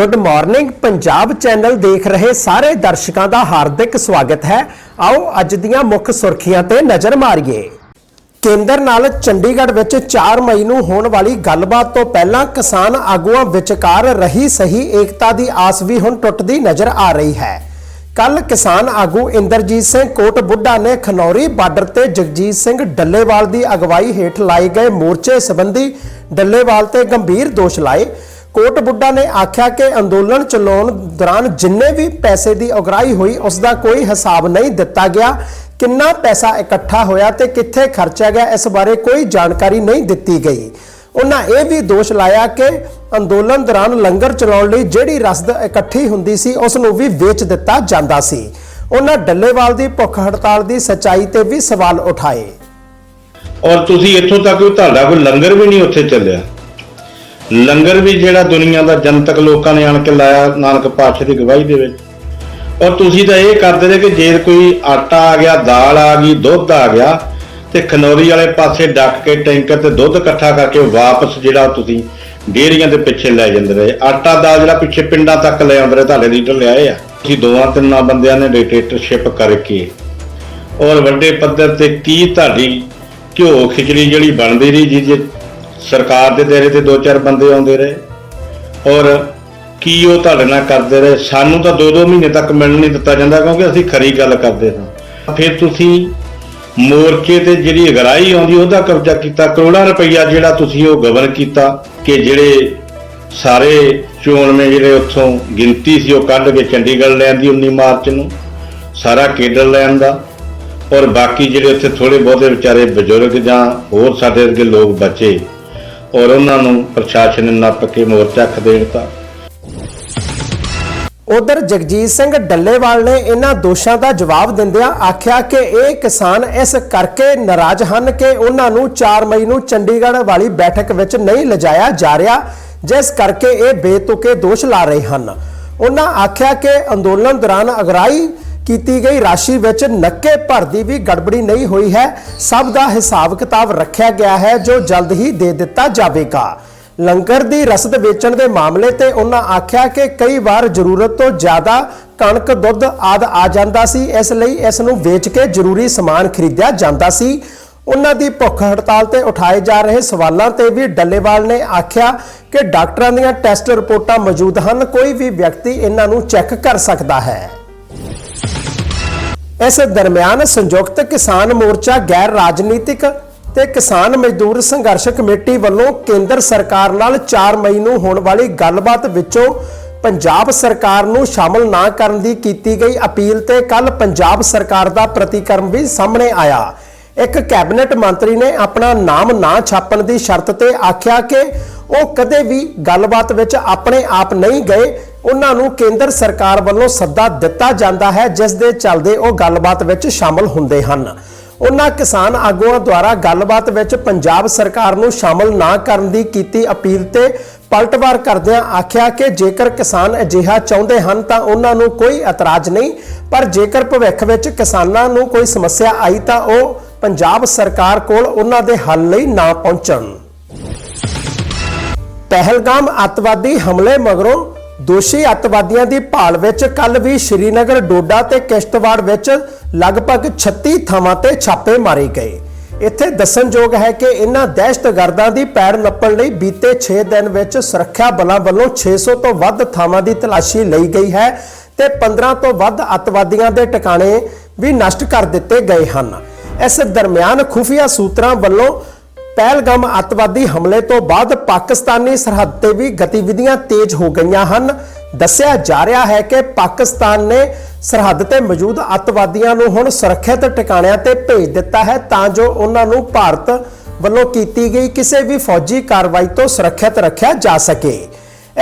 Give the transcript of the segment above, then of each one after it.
Good morning Punjab channel ਦੇਖ ਰਹੇ ਸਾਰੇ ਦਰਸ਼ਕਾਂ ਦਾ ਹਾਰਦਿਕ ਸਵਾਗਤ ਹੈ। ਆਓ ਅੱਜ ਦੀਆਂ ਮੁੱਖ ਸੁਰਖੀਆਂ ਤੇ ਨਜ਼ਰ ਮਾਰੀਏ। ਕੇਂਦਰ ਨਾਲ ਚੰਡੀਗੜ੍ਹ ਵਿੱਚ 4 ਮਈ ਨੂੰ ਹੋਣ ਵਾਲੀ ਗੱਲਬਾਤ ਤੋਂ ਪਹਿਲਾਂ ਕਿਸਾਨ ਆਗੂਆਂ ਵਿਚਕਾਰ ਰਹੀ ਸਹੀ ਏਕਤਾ ਦੀ ਆਸ ਵੀ ਹੁਣ ਟੁੱਟਦੀ ਨਜ਼ਰ ਆ ਰਹੀ ਹੈ। ਕੱਲ ਕਿਸਾਨ ਆਗੂ ਇੰਦਰਜੀਤ ਸਿੰਘ ਕੋਟ ਬੁੱਢਾ ਨੇ ਖਨੌਰੀ ਬਾਰਡਰ ਤੇ ਜਗਜੀਤ ਸਿੰਘ ਡੱਲੇਵਾਲ ਦੀ ਅਗਵਾਈ ਹੇਠ ਲਾਏ ਗਏ ਮੋਰਚੇ ਸੰਬੰਧੀ ਡੱਲੇਵਾਲ ਤੇ ਗੰਭੀਰ ਦੋਸ਼ ਲਾਏ। ਕੋਟ ਬੁੱਢਾ ਨੇ ਆਖਿਆ ਕਿ ਅੰਦੋਲਨ ਚਲਾਉਣ ਦੌਰਾਨ ਜਿੰਨੇ ਵੀ ਪੈਸੇ ਦੀ ਉਗਰਾਹੀ ਹੋਈ, ਉਸ ਦਾ ਕੋਈ ਹਿਸਾਬ ਨਹੀਂ ਦਿੱਤਾ ਗਿਆ। ਕਿੰਨਾ ਪੈਸਾ ਇਕੱਠਾ ਹੋਇਆ ਤੇ ਕਿੱਥੇ ਖਰਚਿਆ ਗਿਆ, ਇਸ ਬਾਰੇ ਕੋਈ ਜਾਣਕਾਰੀ ਨਹੀਂ ਦਿੱਤੀ ਗਈ। ਉਹਨਾਂ ਇਹ ਵੀ ਦੋਸ਼ ਲਾਇਆ ਕਿ ਅੰਦੋਲਨ ਦੌਰਾਨ ਲੰਗਰ ਚਲਾਉਣ ਲਈ ਜਿਹੜੀ ਰਸਦ ਇਕੱਠੀ ਹੁੰਦੀ ਸੀ, ਉਸ ਨੂੰ ਵੀ ਵੇਚ ਦਿੱਤਾ ਜਾਂਦਾ ਸੀ। ਉਹਨਾਂ ਡੱਲੇਵਾਲ ਦੀ ਭੁੱਖ ਹੜਤਾਲ ਦੀ ਸਚਾਈ ਤੇ ਵੀ ਸਵਾਲ ਉਠਾਏ। ਔਰ ਤੁਸੀਂ ਇੱਥੋਂ ਤੱਕ ਤੁਹਾਡਾ ਕੋਈ ਲੰਗਰ ਵੀ ਨਹੀਂ ਉੱਥੇ ਚੱਲਿਆ। ਲੰਗਰ ਵੀ ਜਿਹੜਾ ਦੁਨੀਆ ਦਾ ਜਨਤਕ ਲੋਕਾਂ ਨੇ ਆਣ ਕੇ ਲਾਇਆ ਨਾਨਕ ਪਾਤਸ਼ਾਹ ਦੀ ਗਵਾਹੀ ਦੇ ਵਿੱਚ। ਔਰ ਤੁਸੀਂ ਤਾਂ ਇਹ ਕਰਦੇ ਰਹੇ ਕਿ ਜੇ ਕੋਈ ਆਟਾ ਆ ਗਿਆ, ਦਾਲ ਆ ਗਈ, ਦੁੱਧ ਆ ਗਿਆ, ਤੇ ਖਨੌਰੀ ਵਾਲੇ ਪਾਸੇ ਡੱਕ ਕੇ ਟੈਂਕਰ ਤੇ ਦੁੱਧ ਇਕੱਠਾ ਕਰਕੇ ਵਾਪਸ ਜਿਹੜਾ ਤੁਸੀਂ ਡੇਅਰੀਆਂ ਦੇ ਪਿੱਛੇ ਲੈ ਜਾਂਦੇ ਰਹੇ। ਆਟਾ, ਦਾਲ ਜਿਹੜਾ ਪਿੱਛੇ ਪਿੰਡਾਂ ਤੱਕ ਲੈ ਆਉਂਦੇ ਰਹੇ, ਤੁਹਾਡੇ ਲੀਡਰ ਲਿਆਏ ਆ। ਤੁਸੀਂ ਦੋਵਾਂ ਤਿੰਨਾਂ ਬੰਦਿਆਂ ਨੇ ਡਿਕਟੇਟਰਸ਼ਿਪ ਕਰਕੇ ਔਰ ਵੱਡੇ ਪੱਧਰ ਤੇ ਕੀ ਤੁਹਾਡੀ ਘਿਓ ਖਿਚੜੀ ਜਿਹੜੀ ਬਣਦੀ ਰਹੀ ਜੀ ਜੇ ਸਰਕਾਰ ਦੇ ਦੇਰੇ ਤੇ ਦੋ ਚਾਰ ਬੰਦੇ ਆਉਂਦੇ ਰਹੇ ਔਰ ਕੀ ਉਹ ਤੁਹਾਡੇ ਨਾਲ ਕਰਦੇ ਰਹੇ? ਸਾਨੂੰ ਤਾਂ 2-2 ਮਹੀਨੇ ਤੱਕ ਮਿਲਣ ਨਹੀਂ ਦਿੱਤਾ ਜਾਂਦਾ ਕਿਉਂਕਿ ਅਸੀਂ ਖਰੀ ਗੱਲ ਕਰਦੇ ਹਾਂ ਫਿਰ ਤੁਸੀਂ ਮੋਰਚੇ ਤੇ ਜਿਹੜੀ ਅਗਰਾਈ ਆਉਂਦੀ, ਉਹਦਾ ਕਬਜ਼ਾ ਕੀਤਾ। ਕਰੋੜਾਂ ਰੁਪਈਆ ਜਿਹੜਾ ਤੁਸੀਂ ਉਹ ਗਵਰਨ ਕੀਤਾ ਕਿ ਜਿਹੜੇ ਸਾਰੇ ਚੋਣਵੇਂ ਜਿਹੜੇ ਉੱਥੋਂ ਗਿਣਤੀ ਸੀ, ਉਹ ਕੱਢ ਕੇ ਚੰਡੀਗੜ੍ਹ ਲੈਣ ਦੀ 19 ਮਾਰਚ ਨੂੰ, ਸਾਰਾ ਕੇਡਰ ਲੈਣ ਦਾ ਔਰ ਬਾਕੀ ਜਿਹੜੇ ਉੱਥੇ ਥੋੜੇ ਬਹੁਤੇ ਵਿਚਾਰੇ ਬਜ਼ੁਰਗ ਜਾਂ ਹੋਰ ਸਾਡੇ ਵਰਗੇ ਲੋਕ ਬਚੇ ਔਰ ਉਹਨਾਂ ਨੂੰ ਪ੍ਰਸ਼ਾਸਨ ਨੱਪ ਕੇ ਮੋਰਚਾ ਖਦੇੜਤਾ ਉਧਰ ਜਗਜੀਤ ਸਿੰਘ ਡੱਲੇਵਾਲ ਨੇ ਇਹਨਾਂ ਦੋਸ਼ਾਂ ਦਾ ਜਵਾਬ ਦਿੰਦਿਆਂ ਆਖਿਆ ਕਿ ਇਹ ਕਿਸਾਨ ਇਸ ਕਰਕੇ ਨਾਰਾਜ਼ ਹਨ ਕਿ ਉਹਨਾਂ ਨੂੰ 4 ਮਈ ਨੂੰ ਚੰਡੀਗੜ੍ਹ ਵਾਲੀ ਬੈਠਕ ਵਿੱਚ ਨਹੀਂ ਲਿਜਾਇਆ ਜਾ ਰਿਹਾ, ਜਿਸ ਕਰਕੇ ਇਹ ਬੇਤੁਕੇ ਦੋਸ਼ ਲਾ ਰਹੇ ਹਨ। ਉਹਨਾਂ ਆਖਿਆ ਕਿ ਅੰਦੋਲਨ ਦੌਰਾਨ ਅਗਰਾਈ ਕੀਤੀ ਗਈ ਰਾਸ਼ੀ ਵਿੱਚ ਨੱਕੇ ਭਰ ਦੀ ਵੀ ਗੜਬੜੀ ਨਹੀਂ ਹੋਈ ਹੈ। ਸਭ ਦਾ ਹਿਸਾਬ ਕਿਤਾਬ ਰੱਖਿਆ ਗਿਆ ਹੈ ਜੋ ਜਲਦ ਹੀ ਦੇ ਦਿੱਤਾ ਜਾਵੇਗਾ। ਲੰਗਰ ਦੀ ਰਸਦ ਵੇਚਣ ਦੇ ਮਾਮਲੇ ਤੇ ਉਹਨਾਂ ਆਖਿਆ ਕਿ ਕਈ ਵਾਰ ਜ਼ਰੂਰਤ ਤੋਂ ਜ਼ਿਆਦਾ ਕਣਕ, ਦੁੱਧ ਆਦ ਆ ਜਾਂਦਾ ਸੀ। ਇਸ ਲਈ ਇਸ ਨੂੰ ਵੇਚ ਕੇ ਜ਼ਰੂਰੀ ਸਮਾਨ ਖਰੀਦਿਆ ਜਾਂਦਾ ਸੀ। ਉਹਨਾਂ ਦੀ ਭੁੱਖ ਹੜਤਾਲ ਤੇ ਉਠਾਏ ਜਾ ਰਹੇ ਸਵਾਲਾਂ ਤੇ ਵੀ ਡੱਲੇਵਾਲ ਨੇ ਆਖਿਆ ਕਿ ਡਾਕਟਰਾਂ ਦੀਆਂ ਟੈਸਟ ਰਿਪੋਰਟਾਂ ਮੌਜੂਦ ਹਨ। ਕੋਈ ਵੀ ਵਿਅਕਤੀ ਇਹਨਾਂ ਨੂੰ ਚੈੱਕ ਕਰ ਸਕਦਾ ਹੈ। ਇਸ ਦਰਮਿਆਨ ਸੰਯੁਕਤ ਕਿਸਾਨ ਮੋਰਚਾ ਗੈਰ ਰਾਜਨੀਤਿਕ ਤੇ ਕਿਸਾਨ ਮਜ਼ਦੂਰ ਸੰਘਰਸ਼ ਕਮੇਟੀ ਵੱਲੋਂ ਕੇਂਦਰ ਸਰਕਾਰ ਨਾਲ 4 ਮਈ ਨੂੰ ਹੋਣ ਵਾਲੀ ਗੱਲਬਾਤ ਵਿੱਚੋਂ ਪੰਜਾਬ ਸਰਕਾਰ ਨੂੰ ਸ਼ਾਮਲ ਨਾ ਕਰਨ ਦੀ ਕੀਤੀ ਗਈ ਅਪੀਲ ਤੇ ਕੱਲ ਪੰਜਾਬ ਸਰਕਾਰ ਦਾ ਪ੍ਰਤੀਕਰਮ ਵੀ ਸਾਹਮਣੇ ਆਇਆ। ਇੱਕ ਕੈਬਨਿਟ ਮੰਤਰੀ ਨੇ ਆਪਣਾ ਨਾਮ ਨਾ ਛਾਪਣ ਦੀ ਸ਼ਰਤ ਤੇ ਆਖਿਆ ਕਿ ਉਹ ਕਦੇ ਵੀ ਗੱਲਬਾਤ ਵਿੱਚ ਆਪਣੇ ਆਪ ਨਹੀਂ ਗਏ ਉਹਨਾਂ ਨੂੰ ਕੇਂਦਰ ਸਰਕਾਰ ਵੱਲੋਂ ਸੱਦਾ ਦਿੱਤਾ ਜਾਂਦਾ ਹੈ, ਜਿਸ ਦੇ ਚੱਲਦੇ ਉਹ ਗੱਲਬਾਤ ਵਿੱਚ ਸ਼ਾਮਲ ਹੁੰਦੇ ਹਨ। ਉਹਨਾਂ ਕਿਸਾਨ ਆਗੂਆਂ ਦੁਆਰਾ ਗੱਲਬਾਤ ਵਿੱਚ ਪੰਜਾਬ ਸਰਕਾਰ ਨੂੰ ਸ਼ਾਮਲ ਨਾ ਕਰਨ ਦੀ ਕੀਤੀ ਅਪੀਲ ਤੇ ਪਲਟਵਾਰ ਕਰਦਿਆਂ ਆਖਿਆ ਕਿ ਜੇਕਰ ਕਿਸਾਨ ਅਜਿਹਾ ਚਾਹੁੰਦੇ ਹਨ ਤਾਂ ਉਹਨਾਂ ਨੂੰ ਕੋਈ ਇਤਰਾਜ਼ ਨਹੀਂ, ਪਰ ਜੇਕਰ ਭਵਿੱਖ ਵਿੱਚ ਕਿਸਾਨਾਂ ਨੂੰ ਕੋਈ ਸਮੱਸਿਆ ਆਈ ਤਾਂ ਉਹ ਪੰਜਾਬ ਸਰਕਾਰ ਕੋਲ ਉਹਨਾਂ ਦੇ ਹੱਲ ਲਈ ਨਾ ਪਹੁੰਚਣ। ਪਹਿਲਗਾਮ ਅੱਤਵਾਦੀ ਹਮਲੇ ਮਗਰੋਂ ਦੋਸ਼ੀ ਅੱਤਵਾਦੀਆਂ ਦੀ ਭਾਲ ਵਿੱਚ ਕੱਲ ਵੀ ਸ਼੍ਰੀਨਗਰ ਡੋਡਾ ਤੇ ਕਿਸ਼ਤਵਾੜ ਵਿੱਚ ਲਗਭਗ 36 ਥਾਵਾਂ ਤੇ ਛਾਪੇ ਮਾਰੇ ਗਏ। ਇੱਥੇ ਦੱਸਣਯੋਗ ਹੈ ਕਿ ਇਹਨਾਂ ਦਹਿਸ਼ਤਗਰਦਾਂ ਦੀ ਪੈੜ ਨੱਪਣ ਲਈ ਬੀਤੇ 6 ਦਿਨ ਵਿੱਚ ਸੁਰੱਖਿਆ ਬਲਾਂ ਵੱਲੋਂ 600 ਤੋਂ ਵੱਧ ਥਾਵਾਂ ਦੀ ਤਲਾਸ਼ੀ ਲਈ ਗਈ ਹੈ ਤੇ 15 ਤੋਂ ਵੱਧ ਅੱਤਵਾਦੀਆਂ ਦੇ ਟਿਕਾਣੇ ਵੀ ਨਸ਼ਟ ਕਰ ਦਿੱਤੇ ਗਏ ਹਨ। ਇਸ ਦਰਮਿਆਨ ਖੁਫੀਆ ਸੂਤਰਾਂ ਵੱਲੋਂ ਪਹਿਲਗਾਮ ਅੱਤਵਾਦੀ ਹਮਲੇ ਤੋਂ ਬਾਅਦ ਪਾਕਿਸਤਾਨੀ ਸਰਹੱਦ ਤੇ ਵੀ ਗਤੀਵਿਧੀਆਂ ਤੇਜ਼ ਹੋ ਗਈਆਂ ਹਨ। ਦੱਸਿਆ ਜਾ ਰਿਹਾ ਹੈ ਕਿ ਪਾਕਿਸਤਾਨ ਨੇ ਸਰਹੱਦ ਤੇ ਮੌਜੂਦ ਅੱਤਵਾਦੀਆਂ ਨੂੰ ਹੁਣ ਸੁਰੱਖਿਅਤ ਟਿਕਾਣਿਆਂ ਤੇ ਭੇਜ ਦਿੱਤਾ ਹੈ ਤਾਂ ਜੋ ਉਹਨਾਂ ਨੂੰ ਭਾਰਤ ਵੱਲੋਂ ਕੀਤੀ ਗਈ ਕਿਸੇ ਵੀ ਫੌਜੀ ਕਾਰਵਾਈ ਤੋਂ ਸੁਰੱਖਿਅਤ ਰੱਖਿਆ ਜਾ ਸਕੇ।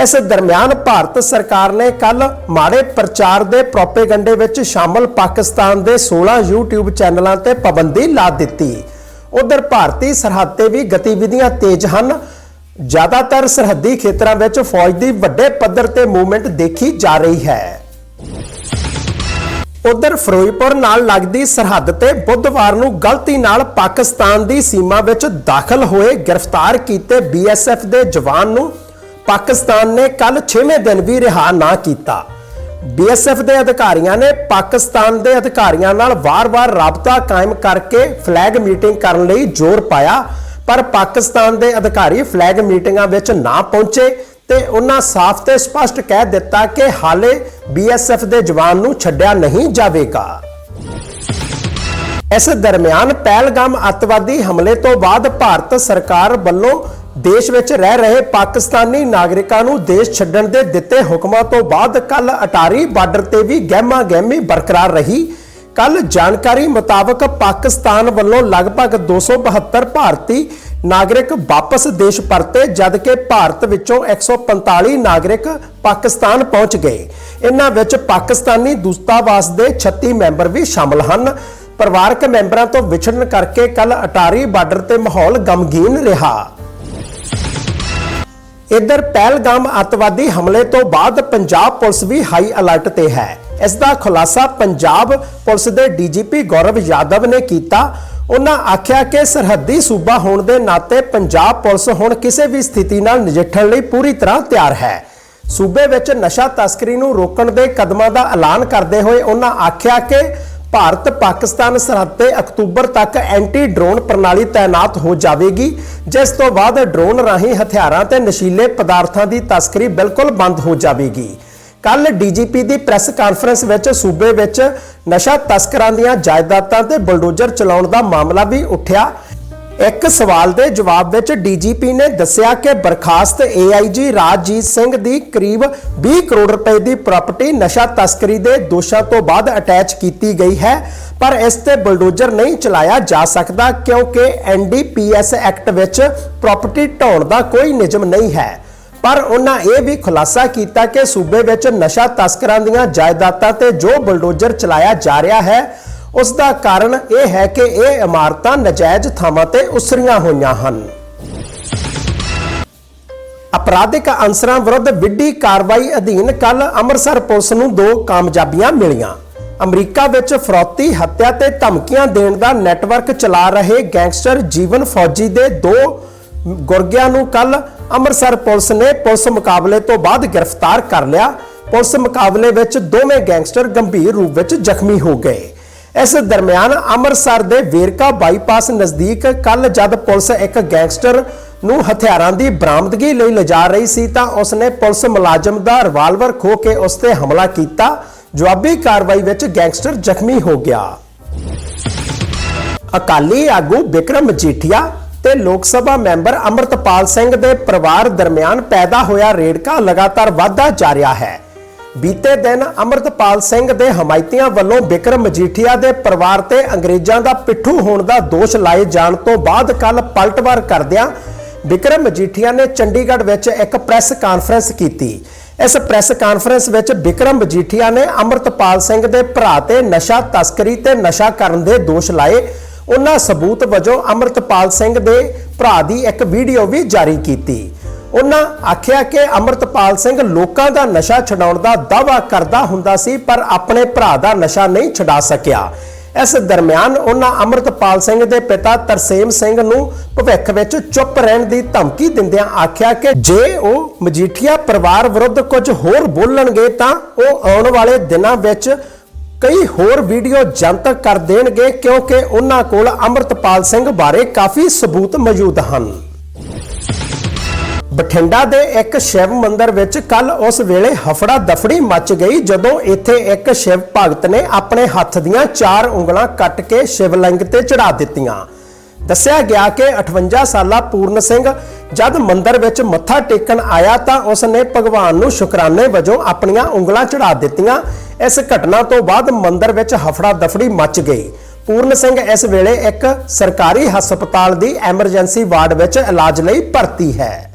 ਇਸ ਦਰਮਿਆਨ ਭਾਰਤ ਸਰਕਾਰ ਨੇ ਕੱਲ ਮਾੜੇ ਪ੍ਰਚਾਰ ਦੇ ਪ੍ਰੋਪੇਗੰਡੇ ਵਿੱਚ ਸ਼ਾਮਲ ਪਾਕਿਸਤਾਨ ਦੇ 16 YouTube ਚੈਨਲਾਂ ਤੇ ਪਾਬੰਦੀ ਲਾ ਦਿੱਤੀ। ਉਧਰ ਭਾਰਤੀ ਸਰਹੱਦ ਤੇ ਵੀ ਗਤੀਵਿਧੀਆਂ ਤੇਜ਼ ਹਨ। ਜ਼ਿਆਦਾਤਰ ਸਰਹੱਦੀ ਖੇਤਰਾਂ ਵਿੱਚ ਫੌਜ ਦੀ ਵੱਡੇ ਪੱਧਰ ਤੇ ਮੂਵਮੈਂਟ ਦੇਖੀ ਜਾ ਰਹੀ ਹੈ। ਉਧਰ ਫਿਰੋਜ਼ਪੁਰ ਨਾਲ ਲੱਗਦੀ ਸਰਹੱਦ ਤੇ ਬੁੱਧਵਾਰ ਨੂੰ ਗਲਤੀ ਨਾਲ ਪਾਕਿਸਤਾਨ ਦੀ ਸੀਮਾ ਵਿੱਚ ਦਾਖਲ ਹੋਏ ਗ੍ਰਿਫਤਾਰ ਕੀਤੇ ਬੀਐਸਐਫ ਦੇ ਜਵਾਨ ਨੂੰ ਪਾਕਿਸਤਾਨ ਨੇ ਕੱਲ 6ਵੇਂ ਦਿਨ ਵੀ ਰਿਹਾ ਨਾ ਕੀਤਾ। ਬੀਐਸਐਫ ਦੇ ਅਧਿਕਾਰੀਆਂ ਨੇ ਪਾਕਿਸਤਾਨ ਦੇ ਅਧਿਕਾਰੀਆਂ ਨਾਲ ਵਾਰ-ਵਾਰ ਰਾਬਤਾ ਕਾਇਮ ਕਰਕੇ ਫਲੈਗ ਮੀਟਿੰਗ ਕਰਨ ਲਈ ਜ਼ੋਰ ਪਾਇਆ, ਪਰ ਪਾਕਿਸਤਾਨ ਦੇ ਅਧਿਕਾਰੀ ਫਲੈਗ ਮੀਟਿੰਗਾਂ ਵਿੱਚ ਨਾ ਪਹੁੰਚੇ ਤੇ ਉਹਨਾਂ ਸਾਫ਼ ਤੇ ਸਪਸ਼ਟ ਕਹਿ ਦਿੱਤਾ ਕਿ ਹਾਲੇ ਬੀਐਸਐਫ ਦੇ ਜਵਾਨ ਨੂੰ ਛੱਡਿਆ ਨਹੀਂ ਜਾਵੇਗਾ। ਇਸ ਦਰਮਿਆਨ ਪਹਿਲਗਾਮ ਅੱਤਵਾਦੀ ਹਮਲੇ ਤੋਂ ਬਾਅਦ ਭਾਰਤ ਸਰਕਾਰ ਵੱਲੋਂ ਦੇਸ਼ ਵਿੱਚ ਰਹਿ ਰਹੇ ਪਾਕਿਸਤਾਨੀ ਨਾਗਰਿਕਾਂ ਨੂੰ ਦੇਸ਼ ਛੱਡਣ ਦੇ ਦਿੱਤੇ ਹੁਕਮਾਂ ਤੋਂ ਬਾਅਦ ਕੱਲ ਅਟਾਰੀ ਬਾਰਡਰ ਤੇ ਵੀ ਗਹਿਮਾ ਗਹਿਮੀ ਬਰਕਰਾਰ ਰਹੀ। ਕੱਲ ਜਾਣਕਾਰੀ ਮੁਤਾਬਕ ਪਾਕਿਸਤਾਨ ਵੱਲੋਂ ਲਗਭਗ 272 ਭਾਰਤੀ ਨਾਗਰਿਕ ਵਾਪਸ ਦੇਸ਼ ਪਰਤੇ, ਜਦਕਿ ਭਾਰਤ ਵਿੱਚੋਂ 145 ਨਾਗਰਿਕ ਪਾਕਿਸਤਾਨ ਪਹੁੰਚ ਗਏ। ਇਨ੍ਹਾਂ ਵਿੱਚ ਪਾਕਿਸਤਾਨੀ ਦੂਤਾਵਾਸ ਦੇ 36 ਮੈਂਬਰ ਵੀ ਸ਼ਾਮਲ ਹਨ। ਪਰਿਵਾਰਕ ਮੈਂਬਰਾਂ ਤੋਂ ਵਿਛੜਨ ਕਰਕੇ ਕੱਲ ਅਟਾਰੀ ਬਾਰਡਰ ਤੇ ਮਾਹੌਲ ਗਮਗੀਨ ਰਿਹਾ। ਇੱਧਰ ਪਹਿਲਗਾਮ ਅੱਤਵਾਦੀ ਹਮਲੇ ਤੋਂ ਬਾਅਦ ਪੰਜਾਬ ਪੁਲਿਸ ਵੀ ਹਾਈ ਅਲਰਟ ਤੇ ਹੈ। ਇਸ ਦਾ ਖੁਲਾਸਾ ਪੰਜਾਬ ਪੁਲਿਸ ਦੇ ਡੀਜੀਪੀ ਗੌਰਵ ਯਾਦਵ ਨੇ ਕੀਤਾ। ਉਹਨਾਂ ਆਖਿਆ ਕਿ ਸਰਹੱਦੀ ਸੂਬਾ ਹੋਣ ਦੇ ਨਾਤੇ ਪੰਜਾਬ ਪੁਲਿਸ ਹੁਣ ਕਿਸੇ ਵੀ ਸਥਿਤੀ ਨਾਲ ਨਜਿੱਠਣ ਲਈ ਪੂਰੀ ਤਰ੍ਹਾਂ ਤਿਆਰ ਹੈ। ਸੂਬੇ ਵਿੱਚ ਨਸ਼ਾ ਤਸਕਰੀ ਨੂੰ ਰੋਕਣ ਦੇ ਕਦਮਾਂ ਦਾ ਐਲਾਨ ਕਰਦੇ ਹੋਏ ਉਹਨਾਂ ਆਖਿਆ ਕਿ ਭਾਰਤ ਪਾਕਿਸਤਾਨ ਸਰਹੱਦ ਤੇ ਅਕਤੂਬਰ ਤੱਕ ਐਂਟੀ ਡਰੋਨ ਪ੍ਰਣਾਲੀ ਤਾਇਨਾਤ ਹੋ ਜਾਵੇਗੀ, ਜਿਸ ਤੋਂ ਬਾਅਦ ਡਰੋਨ ਰਾਹੀਂ ਹਥਿਆਰਾਂ ਤੇ ਨਸ਼ੀਲੇ ਪਦਾਰਥਾਂ ਦੀ ਤਸਕਰੀ ਬਿਲਕੁਲ ਬੰਦ ਹੋ ਜਾਵੇਗੀ। ਕੱਲ ਡੀਜੀਪੀ ਦੀ ਪ੍ਰੈਸ ਕਾਨਫਰੰਸ ਵਿੱਚ ਸੂਬੇ ਵਿੱਚ ਨਸ਼ਾ ਤਸਕਰਾਂ ਦੀਆਂ ਜਾਇਦਾਦਾਂ ਤੇ ਬਲਡੋਜ਼ਰ ਚਲਾਉਣ ਦਾ ਮਾਮਲਾ ਵੀ ਉੱਠਿਆ। ਇੱਕ ਸਵਾਲ ਦੇ ਜਵਾਬ ਵਿੱਚ ਡੀਜੀਪੀ ਨੇ ਦੱਸਿਆ ਕਿ ਬਰਖਾਸਤ ਏਆਈਜੀ ਰਾਜਜੀਤ ਸਿੰਘ ਦੀ ਕਰੀਬ 20 ਕਰੋੜ ਰੁਪਏ ਦੀ ਪ੍ਰਾਪਰਟੀ ਨਸ਼ਾ ਤਸਕਰੀ ਦੇ ਦੋਸ਼ਾਂ ਤੋਂ ਬਾਅਦ ਅਟੈਚ ਕੀਤੀ ਗਈ ਹੈ, ਪਰ ਇਸ ਤੇ ਬਲਡੋਜ਼ਰ ਨਹੀਂ ਚਲਾਇਆ ਜਾ ਸਕਦਾ ਕਿਉਂਕਿ ਐਨਡੀਪੀਐਸ ਐਕਟ ਵਿੱਚ ਪ੍ਰਾਪਰਟੀ ਢਾਉਣ ਦਾ ਕੋਈ ਨਿਯਮ ਨਹੀਂ ਹੈ। ਪਰ ਉਹਨਾਂ ਇਹ ਵੀ ਖੁਲਾਸਾ ਕੀਤਾ ਕਿ ਸੂਬੇ ਵਿੱਚ ਨਸ਼ਾ ਤਸਕਰਾਂ ਦੀਆਂ ਜਾਇਦਾਦਾਂ ਤੇ ਜੋ ਬਲਡੋਜ਼ਰ ਚਲਾਇਆ ਜਾ ਰਿਹਾ ਹੈ ਉਸ ਦਾ ਕਾਰਨ ਇਹ ਹੈ ਕਿ ਇਹ ਇਮਾਰਤਾਂ ਨਜਾਇਜ਼ ਥਾਵਾਂ ਤੇ ਉਸਰੀਆਂ ਹੋਈਆਂ ਹਨ। ਅਪਰਾਧਿਕ ਅੰਸਰਾਂ ਵਿਰੁੱਧ ਵਿੱਢੀ ਕਾਰਵਾਈ ਅਧੀਨ ਕੱਲ ਅੰਮ੍ਰਿਤਸਰ ਪੁਲਿਸ ਨੂੰ ਦੋ ਕਾਮਯਾਬੀਆਂ ਮਿਲੀਆਂ। ਅਮਰੀਕਾ ਵਿੱਚ ਫਰੌਤੀ ਹੱਤਿਆ ਤੇ ਧਮਕੀਆਂ ਦੇਣ ਦਾ ਨੈਟਵਰਕ ਚਲਾ ਰਹੇ ਗੈਂਗਸਟਰ ਜੀਵਨ ਫੌਜੀ ਦੇ ਦੋ ਗੁਰਗਿਆਂ ਨੂੰ ਕੱਲ ਅੰਮ੍ਰਿਤਸਰ ਪੁਲਿਸ ਨੇ ਪੁਲਿਸ ਮੁਕਾਬਲੇ ਤੋਂ ਬਾਅਦ ਗ੍ਰਿਫਤਾਰ ਕਰ ਲਿਆ। ਪੁਲਿਸ ਮੁਕਾਬਲੇ ਵਿੱਚ ਦੋਵੇਂ ਗੈਂਗਸਟਰ ਗੰਭੀਰ ਰੂਪ ਵਿੱਚ ਜ਼ਖਮੀ ਹੋ ਗਏ। ਇਸ ਦਰਮਿਆਨ ਅੰਮ੍ਰਿਤਸਰ ਦੇ ਵੇਰਕਾ ਬਾਈਪਾਸ ਨਜ਼ਦੀਕ ਕੱਲ ਜਦ ਪੁਲਿਸ ਇੱਕ ਗੈਂਗਸਟਰ ਨੂੰ ਹਥਿਆਰਾਂ ਦੀ ਬਰਾਮਦਗੀ ਲਈ ਲਿਜਾ ਰਹੀ ਸੀ ਤਾਂ ਉਸਨੇ ਪੁਲਿਸ ਮੁਲਾਜ਼ਮ ਦਾ ਰਿਵਾਲਵਰ ਖੋ ਕੇ ਉਸ ਤੇ ਹਮਲਾ ਕੀਤਾ। ਜਵਾਬੀ ਕਾਰਵਾਈ ਵਿੱਚ ਗੈਂਗਸਟਰ ਜ਼ਖਮੀ ਹੋ ਗਿਆ। ਅਕਾਲੀ ਆਗੂ ਵਿਕਰਮ ਮਜੀਠੀਆ ਤੇ ਲੋਕ ਸਭਾ ਮੈਂਬਰ ਅਮਰਤਪਾਲ ਸਿੰਘ ਦੇ ਪਰਿਵਾਰ ਦਰਮਿਆਨ ਪੈਦਾ ਹੋਇਆ ਰੇੜਕਾ ਲਗਾਤਾਰ ਵਾਧਾ ਜਾ ਰਿਹਾ ਹੈ। ਬੀਤੇ ਦਿਨ ਅਮਰਤਪਾਲ ਸਿੰਘ ਦੇ ਹਮਾਇਤੀਆਂ ਵੱਲੋਂ ਬਿਕਰਮ ਮਜੀਠੀਆ ਦੇ ਪਰਿਵਾਰ ਤੇ ਅੰਗਰੇਜ਼ਾਂ ਦਾ ਪਿੱਠੂ ਹੋਣ ਦਾ ਦੋਸ਼ ਲਾਏ ਜਾਣ ਤੋਂ ਬਾਅਦ ਕੱਲ ਪਲਟਵਾਰ ਕਰਦਿਆਂ ਬਿਕਰਮ ਮਜੀਠੀਆ ਨੇ ਚੰਡੀਗੜ੍ਹ ਵਿੱਚ ਇੱਕ ਪ੍ਰੈਸ ਕਾਨਫਰੰਸ ਕੀਤੀ। ਇਸ ਪ੍ਰੈਸ ਕਾਨਫਰੰਸ ਵਿੱਚ ਬਿਕਰਮ ਮਜੀਠੀਆ ਨੇ ਅਮਰਤਪਾਲ ਸਿੰਘ ਦੇ ਭਰਾ ਤੇ ਨਸ਼ਾ ਤਸਕਰੀ ਤੇ ਨਸ਼ਾ ਕਰਨ ਦੇ ਦੋਸ਼ ਲਾਏ। ਉਹਨਾਂ ਸਬੂਤ ਵਜੋਂ ਅਮਰਤਪਾਲ ਸਿੰਘ ਦੇ ਭਰਾ ਦੀ ਇੱਕ ਵੀਡੀਓ ਵੀ ਜਾਰੀ ਕੀਤੀ। ਉਹਨਾਂ ਆਖਿਆ ਕਿ ਅਮਰਤਪਾਲ ਸਿੰਘ ਲੋਕਾਂ ਦਾ ਨਸ਼ਾ ਛਡਾਉਣ ਦਾ ਦਾਅਵਾ ਕਰਦਾ ਹੁੰਦਾ ਸੀ, ਪਰ ਆਪਣੇ ਭਰਾ ਦਾ ਨਸ਼ਾ ਨਹੀਂ ਛਡਾ ਸਕਿਆ। ਇਸ ਦਰਮਿਆਨ ਉਹਨਾਂ ਅਮਰਤਪਾਲ ਸਿੰਘ ਦੇ ਪਿਤਾ ਤਰਸੇਮ ਸਿੰਘ ਨੂੰ ਭਵਿੱਖ ਵਿੱਚ ਚੁੱਪ ਰਹਿਣ ਦੀ ਧਮਕੀ ਦਿੰਦਿਆਂ ਆਖਿਆ ਕਿ ਜੇ ਉਹ ਮਜੀਠੀਆ ਪਰਿਵਾਰ ਵਿਰੁੱਧ ਕੁਝ ਹੋਰ ਬੋਲਣਗੇ ਤਾਂ ਉਹ ਆਉਣ ਵਾਲੇ ਦਿਨਾਂ ਵਿੱਚ ਕਈ ਹੋਰ ਵੀਡੀਓ ਜਨਤਕ ਕਰ ਦੇਣਗੇ, ਕਿਉਂਕਿ ਉਹਨਾਂ ਕੋਲ ਅਮਰਤਪਾਲ ਸਿੰਘ ਬਾਰੇ ਕਾਫੀ ਸਬੂਤ ਮੌਜੂਦ ਹਨ। ਬਠਿੰਡਾ ਦੇ ਇੱਕ ਸ਼ਿਵ ਮੰਦਿਰ ਵਿੱਚ ਕੱਲ ਉਸ ਵੇਲੇ ਹਫੜਾ ਦਫੜੀ ਮਚ ਗਈ ਜਦੋਂ ਇੱਥੇ ਇੱਕ ਸ਼ਿਵ ਭਗਤ ਨੇ ਆਪਣੇ ਹੱਥ ਦੀਆਂ ਚਾਰ ਉਂਗਲਾਂ ਕੱਟ ਕੇ ਸ਼ਿਵਲਿੰਗ ਤੇ ਚੜਾ ਦਿੱਤੀਆਂ। ਦੱਸਿਆ ਗਿਆ ਕਿ 58 ਸਾਲਾ ਪੂਰਨ ਸਿੰਘ ਜਦ ਮੰਦਿਰ ਵਿੱਚ ਮੱਥਾ ਟੇਕਣ ਆਇਆ ਤਾਂ ਉਸ ਨੇ ਭਗਵਾਨ ਨੂੰ ਸ਼ੁਕਰਾਨੇ ਵਜੋਂ ਆਪਣੀਆਂ ਉਂਗਲਾਂ ਚੜਾ ਦਿੱਤੀਆਂ। ਇਸ ਘਟਨਾ ਤੋਂ ਬਾਅਦ ਮੰਦਿਰ ਵਿੱਚ ਹਫੜਾ ਦਫੜੀ ਮਚ ਗਈ। ਪੂਰਨ ਸਿੰਘ ਇਸ ਵੇਲੇ ਇੱਕ ਸਰਕਾਰੀ ਹਸਪਤਾਲ ਦੀ ਐਮਰਜੈਂਸੀ ਵਾਰਡ ਵਿੱਚ ਇਲਾਜ ਲਈ ਭਰਤੀ ਹੈ।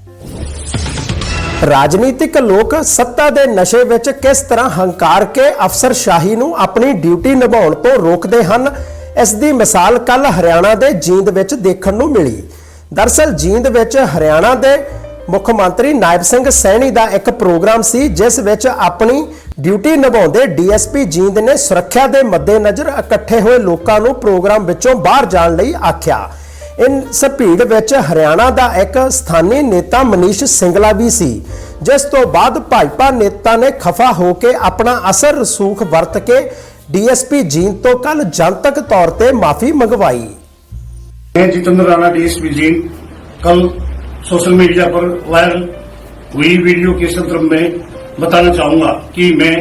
ਰਾਜਨੀਤਿਕ ਲੋਕ ਸੱਤਾ ਦੇ ਨਸ਼ੇ ਵਿੱਚ ਕਿਸ ਤਰ੍ਹਾਂ ਹੰਕਾਰ ਕੇ ਅਫਸਰਸ਼ਾਹੀ ਨੂੰ ਆਪਣੀ ਡਿਊਟੀ ਨਿਭਾਉਣ ਤੋਂ ਰੋਕਦੇ ਹਨ, ਇਸ ਦੀ ਮਿਸਾਲ ਕੱਲ ਹਰਿਆਣਾ ਦੇ ਜੀਂਦ ਵਿੱਚ ਦੇਖਣ ਨੂੰ ਮਿਲੀ। ਦਰਸਲ ਜੀਂਦ ਵਿੱਚ ਹਰਿਆਣਾ ਦੇ ਮੁੱਖ ਮੰਤਰੀ ਨਾਇਬ ਸਿੰਘ ਸੈਣੀ ਦਾ ਇੱਕ ਪ੍ਰੋਗਰਾਮ ਸੀ, ਜਿਸ ਵਿੱਚ ਆਪਣੀ ਡਿਊਟੀ ਨਿਭਾਉਂਦੇ ਡੀਐਸਪੀ ਜੀਂਦ ਨੇ ਸੁਰੱਖਿਆ ਦੇ ਮੱਦੇਨਜ਼ਰ ਇਕੱਠੇ ਹੋਏ ਲੋਕਾਂ ਨੂੰ ਪ੍ਰੋਗਰਾਮ ਵਿੱਚੋਂ ਬਾਹਰ ਜਾਣ ਲਈ ਆਖਿਆ। ਇਸ ਭੀੜ ਵਿੱਚ ਹਰਿਆਣਾ ਦਾ ਇੱਕ ਸਥਾਨੀ ਨੇਤਾ ਮਨੀਸ਼ ਸਿੰਗਲਾ ਵੀ ਸੀ ਜਿਸ ਤੋਂ ਬਾਅਦ ਭਾਜਪਾ ਨੇਤਾ ਨੇ ਖਫਾ ਹੋ ਕੇ ਆਪਣਾ ਅਸਰ ਰਸੂਖ ਵਰਤ ਕੇ ਡੀਐਸਪੀ ਜੀਨ ਤੋਂ ਕੱਲ ਜਨਤਕ ਤੌਰ ਤੇ ਮਾਫੀ ਮੰਗਵਾਈ मैं जितेंद्र राणा डीएसपी जीन कल सोशल मीडिया पर वायरल हुई वीडियो के संदर्भ में बताना चाहूंगा कि मैं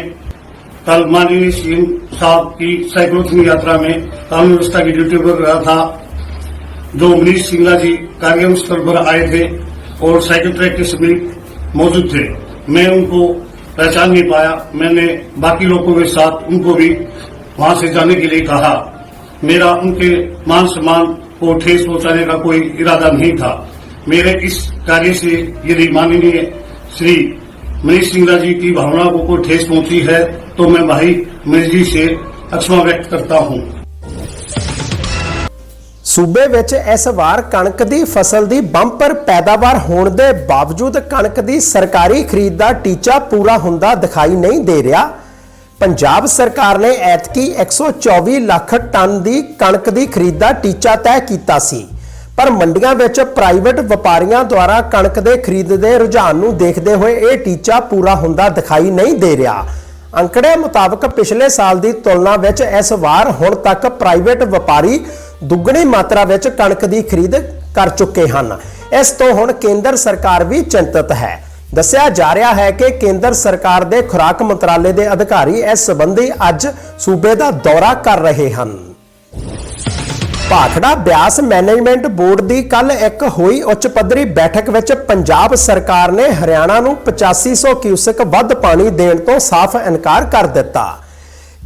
कल माननीय सीएम साहब की साइक्लोथन यात्रा में कानून व्यवस्था की ड्यूटी पर रहा था जो मनीष सिंगला जी कार्यक्रम स्थल पर आए थे और साइकिल ट्रैक के समीप मौजूद थे। मैं उनको पहचान नहीं पाया। मैंने बाकी लोगों के साथ उनको भी वहाँ से जाने के लिए कहा। मेरा उनके मान सम्मान को ठेस पहुँचाने का कोई इरादा नहीं था। मेरे इस कार्य से यदि माननीय श्री मनीष सिंगला जी की भावना को कोई ठेस पहुँची है तो मैं भाई मनीष जी से अक्षमा व्यक्त करता हूँ। ਸੂਬੇ ਵਿੱਚ ਇਸ ਵਾਰ ਕਣਕ ਦੀ ਫਸਲ ਦੀ ਬੰਪਰ ਪੈਦਾਵਾਰ ਹੋਣ ਦੇ ਬਾਵਜੂਦ ਕਣਕ ਦੀ ਸਰਕਾਰੀ ਖਰੀਦ ਦਾ ਟੀਚਾ ਪੂਰਾ ਹੁੰਦਾ ਦਿਖਾਈ ਨਹੀਂ ਦੇ ਰਿਹਾ। ਪੰਜਾਬ ਸਰਕਾਰ ਨੇ ਐਤਕੀ 124 ਲੱਖ ਟਨ ਦੀ ਕਣਕ ਦੀ ਖਰੀਦ ਦਾ ਟੀਚਾ ਤੈਅ ਕੀਤਾ ਸੀ। ਪਰ ਮੰਡੀਆਂ ਵਿੱਚ ਪ੍ਰਾਈਵੇਟ ਵਪਾਰੀਆਂ ਦੁਆਰਾ ਕਣਕ ਦੇ ਖਰੀਦ ਦੇ ਰੁਝਾਨ ਨੂੰ ਦੇਖਦੇ ਹੋਏ ਇਹ ਟੀਚਾ ਪੂਰਾ ਹੁੰਦਾ ਦਿਖਾਈ ਨਹੀਂ ਦੇ ਰਿਹਾ। ਅੰਕੜੇ ਮੁਤਾਬਕ ਪਿਛਲੇ ਸਾਲ ਦੀ ਤੁਲਨਾ ਵਿੱਚ ਇਸ ਵਾਰ ਹੁਣ ਤੱਕ ਪ੍ਰਾਈਵੇਟ ਵਪਾਰੀ ਦੁੱਗਣੀ ਮਾਤਰਾ ਵਿੱਚ ਕਣਕ ਦੀ ਖਰੀਦ ਕਰ ਚੁੱਕੇ ਹਨ। ਇਸ ਤੋਂ ਹੁਣ ਕੇਂਦਰ ਸਰਕਾਰ ਵੀ ਚਿੰਤਤ ਹੈ। ਦੱਸਿਆ ਜਾ ਰਿਹਾ ਹੈ ਕਿ ਕੇਂਦਰ ਸਰਕਾਰ ਦੇ ਖੁਰਾਕ ਮੰਤਰਾਲੇ ਦੇ ਅਧਿਕਾਰੀ ਇਸ ਸੰਬੰਧੀ ਅੱਜ ਸੂਬੇ ਦਾ ਦੌਰਾ ਕਰ ਰਹੇ ਹਨ। ਭਾਖੜਾ ਬਿਆਸ ਮੈਨੇਜਮੈਂਟ ਬੋਰਡ ਦੀ ਕੱਲ ਇੱਕ ਹੋਈ ਉੱਚ ਪੱਧਰੀ ਬੈਠਕ ਵਿੱਚ ਪੰਜਾਬ ਸਰਕਾਰ ਨੇ ਹਰਿਆਣਾ ਨੂੰ 8500 ਕਿਊਸਕ ਵੱਧ ਪਾਣੀ ਦੇਣ ਤੋਂ ਸਾਫ਼ ਇਨਕਾਰ ਕਰ ਦਿੱਤਾ।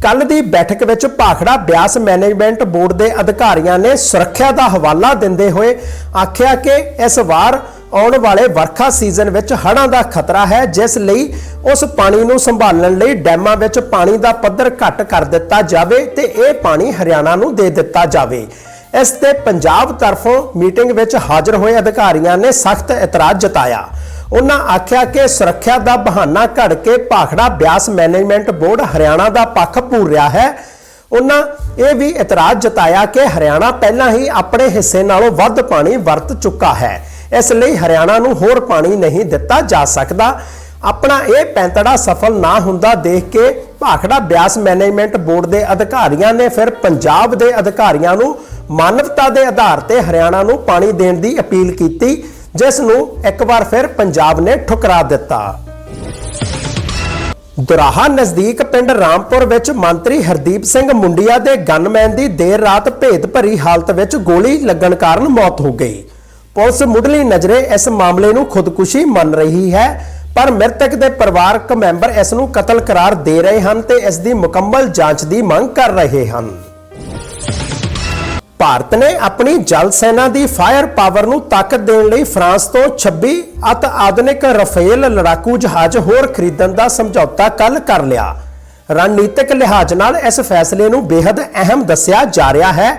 ਕੱਲ ਦੀ ਬੈਠਕ ਵਿੱਚ ਭਾਖੜਾ ਬਿਆਸ ਮੈਨੇਜਮੈਂਟ ਬੋਰਡ ਦੇ ਅਧਿਕਾਰੀਆਂ ਨੇ ਸੁਰੱਖਿਆ ਦਾ ਹਵਾਲਾ ਦਿੰਦੇ ਹੋਏ ਆਖਿਆ ਕਿ ਇਸ ਵਾਰ ਆਉਣ ਵਾਲੇ ਵਰਖਾ ਸੀਜ਼ਨ ਵਿੱਚ ਹੜ੍ਹਾਂ ਦਾ ਖਤਰਾ ਹੈ, ਜਿਸ ਲਈ ਉਸ ਪਾਣੀ ਨੂੰ ਸੰਭਾਲਣ ਲਈ ਡੈਮਾਂ ਵਿੱਚ ਪਾਣੀ ਦਾ ਪੱਧਰ ਘੱਟ ਕਰ ਦਿੱਤਾ ਜਾਵੇ ਤੇ ਇਹ ਪਾਣੀ ਹਰਿਆਣਾ ਨੂੰ ਦੇ ਦਿੱਤਾ ਜਾਵੇ। ਇਸ ਤੇ ਪੰਜਾਬ ਤਰਫੋਂ ਮੀਟਿੰਗ ਵਿੱਚ ਹਾਜ਼ਰ ਹੋਏ ਅਧਿਕਾਰੀਆਂ ਨੇ ਸਖਤ ਇਤਰਾਜ਼ ਜਤਾਇਆ। ਉਹਨਾਂ ਆਖਿਆ ਕਿ ਸੁਰੱਖਿਆ ਦਾ ਬਹਾਨਾ ਘੜ ਕੇ ਭਾਖੜਾ ਬਿਆਸ ਮੈਨੇਜਮੈਂਟ ਬੋਰਡ ਹਰਿਆਣਾ ਦਾ ਪੱਖ ਪੂਰ ਰਿਹਾ ਹੈ। ਉਹਨਾਂ ਇਹ ਵੀ ਇਤਰਾਜ਼ ਜਤਾਇਆ ਕਿ ਹਰਿਆਣਾ ਪਹਿਲਾਂ ਹੀ ਆਪਣੇ ਹਿੱਸੇ ਨਾਲੋਂ ਵੱਧ ਪਾਣੀ ਵਰਤ ਚੁੱਕਾ ਹੈ। ਇਸ ਲਈ ਹਰਿਆਣਾ ਨੂੰ ਹੋਰ ਪਾਣੀ ਨਹੀਂ ਦਿੱਤਾ ਜਾ ਸਕਦਾ। ਆਪਣਾ ਇਹ ਪੈਂਤੜਾ ਸਫਲ ਨਾ ਹੁੰਦਾ ਦੇਖ ਕੇ ਭਾਖੜਾ ਬਿਆਸ ਮੈਨੇਜਮੈਂਟ ਬੋਰਡ ਦੇ ਅਧਿਕਾਰੀਆਂ ਨੇ ਫਿਰ ਪੰਜਾਬ ਦੇ ਅਧਿਕਾਰੀਆਂ ਨੂੰ ਮਾਨਵਤਾ ਦੇ ਆਧਾਰ ਤੇ ਹਰਿਆਣਾ ਨੂੰ ਪਾਣੀ ਦੇਣ ਦੀ ਅਪੀਲ ਕੀਤੀ। ਜਿਸ ਨੂੰ ਇੱਕ ਵਾਰ ਫਿਰ ਪੰਜਾਬ ਨੇ ਠੁਕਰਾ ਦਿੱਤਾ। ਦੁਰਾਹਾ ਨਜ਼ਦੀਕ ਪਿੰਡ ਰਾਮਪੁਰ ਵਿੱਚ ਮੰਤਰੀ ਹਰਦੀਪ ਸਿੰਘ ਮੁੰਡੀਆ ਦੇ ਗਨਮੈਨ ਦੀ ਦੇਰ ਰਾਤ ਭੇਦ ਭਰੀ ਹਾਲਤ ਵਿੱਚ ਗੋਲੀ ਲੱਗਣ ਕਾਰਨ ਮੌਤ ਹੋ ਗਈ। ਪੁਲਿਸ ਮੁੱਢਲੀ ਨਜ਼ਰੇ ਇਸ ਮਾਮਲੇ ਨੂੰ ਖੁਦਕੁਸ਼ੀ ਮੰਨ ਰਹੀ ਹੈ, ਪਰ ਮ੍ਰਿਤਕ ਦੇ ਪਰਿਵਾਰਕ ਮੈਂਬਰ ਇਸ ਨੂੰ ਕਤਲ ਕਰਾਰ ਦੇ ਰਹੇ ਹਨ ਤੇ ਇਸ ਦੀ ਮੁਕੰਮਲ ਜਾਂਚ ਦੀ ਮੰਗ ਕਰ ਰਹੇ ਹਨ। ਭਾਰਤ ਨੇ ਆਪਣੀ ਜਲ ਸੈਨਾ ਦੀ ਫਾਇਰ ਪਾਵਰ ਨੂੰ ਤਾਕਤ ਦੇਣ ਲਈ ਫਰਾਂਸ ਤੋਂ 26 ਅਤ ਆਧੁਨਿਕ ਰਫੇਲ ਲੜਾਕੂ ਜਹਾਜ਼ ਹੋਰ ਖਰੀਦਣ ਦਾ ਸਮਝੌਤਾ ਕੱਲ ਕਰ ਲਿਆ। ਰਣਨੀਤਿਕ ਲਿਹਾਜ਼ ਨਾਲ ਇਸ ਫੈਸਲੇ ਨੂੰ ਬੇहद ਅਹਿਮ ਦੱਸਿਆ ਜਾ ਰਿਹਾ ਹੈ।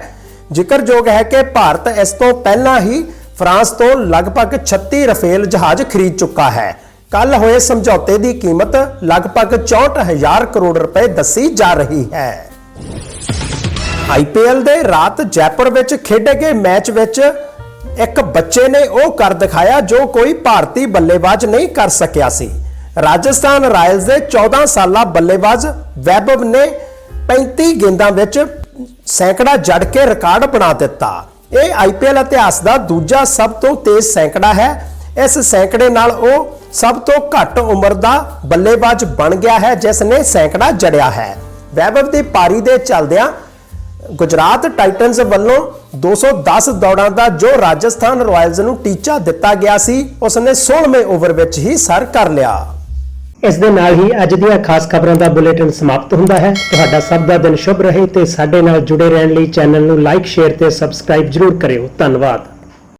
ਜ਼ਿਕਰਯੋਗ ਹੈ ਕਿ ਭਾਰਤ ਇਸ ਤੋਂ ਪਹਿਲਾਂ ਹੀ ਫਰਾਂਸ ਤੋਂ ਲਗਭਗ 36 ਰਫੇਲ ਜਹਾਜ਼ ਖਰੀਦ ਚੁੱਕਾ ਹੈ। ਕੱਲ ਹੋਏ ਸਮਝੌਤੇ ਦੀ ਕੀਮਤ ਲਗਭਗ 64000 ਕਰੋੜ ਰੁਪਏ ਦੱਸੀ ਜਾ ਰਹੀ ਹੈ। ਆਈਪੀਐਲ ਦੇ ਰਾਤ ਜੈਪੁਰ ਵਿੱਚ ਖੇਡੇ ਗਏ ਮੈਚ ਵਿੱਚ ਇੱਕ ਬੱਚੇ ਨੇ ਉਹ ਕਰ ਦਿਖਾਇਆ ਜੋ ਕੋਈ ਭਾਰਤੀ ਬੱਲੇਬਾਜ਼ ਨਹੀਂ ਕਰ ਸਕਿਆ ਸੀ। ਰਾਜਸਥਾਨ ਰਾਇਲਸ ਦੇ 14 ਸਾਲਾ ਬੱਲੇਬਾਜ਼ ਵੈਭਵ ਨੇ 35 ਗੇਂਦਾਂ ਵਿੱਚ ਸੈਂਕੜਾ ਜੜ ਕੇ ਰਿਕਾਰਡ ਬਣਾ ਦਿੱਤਾ। ਇਹ ਆਈਪੀਐਲ ਇਤਿਹਾਸ ਦਾ ਦੂਜਾ ਸਭ ਤੋਂ ਤੇਜ਼ ਸੈਂਕੜਾ ਹੈ। ਇਸ ਸੈਂਕੜੇ ਨਾਲ ਉਹ ਸਭ ਤੋਂ ਘੱਟ ਉਮਰ ਦਾ ਬੱਲੇਬਾਜ਼ ਬਣ ਗਿਆ ਹੈ, ਜਿਸ ਨੇ ਸੈਂਕੜਾ ਜੜਿਆ ਹੈ। ਵੈਭਵ ਦੀ ਪਾਰੀ ਦੇ ਚੱਲਦਿਆਂ ਗੁਜਰਾਤ ਟਾਈਟਨਸ ਵੱਲੋਂ 210 ਦੌੜਾਂ ਦਾ ਜੋ ਰਾਜਸਥਾਨ ਰਾਇਲਸ ਨੂੰ ਟੀਚਾ ਦਿੱਤਾ ਗਿਆ ਸੀ ਉਸ ਨੇ 16ਵੇਂ ਓਵਰ ਵਿੱਚ ਹੀ ਸਰ ਕਰ ਲਿਆ। ਇਸ ਦੇ ਨਾਲ ਹੀ ਅੱਜ ਦੀਆਂ ਖਾਸ ਖਬਰਾਂ ਦਾ ਬੁਲੇਟਿਨ ਸਮਾਪਤ ਹੁੰਦਾ ਹੈ। ਤੁਹਾਡਾ ਸਭ ਦਾ ਦਿਨ ਸ਼ੁਭ ਰਹੇ ਤੇ ਸਾਡੇ ਨਾਲ ਜੁੜੇ ਰਹਿਣ ਲਈ ਚੈਨਲ ਨੂੰ ਲਾਈਕ, ਸ਼ੇਅਰ ਤੇ ਸਬਸਕ੍ਰਾਈਬ ਜਰੂਰ ਕਰਿਓ। ਧੰਨਵਾਦ।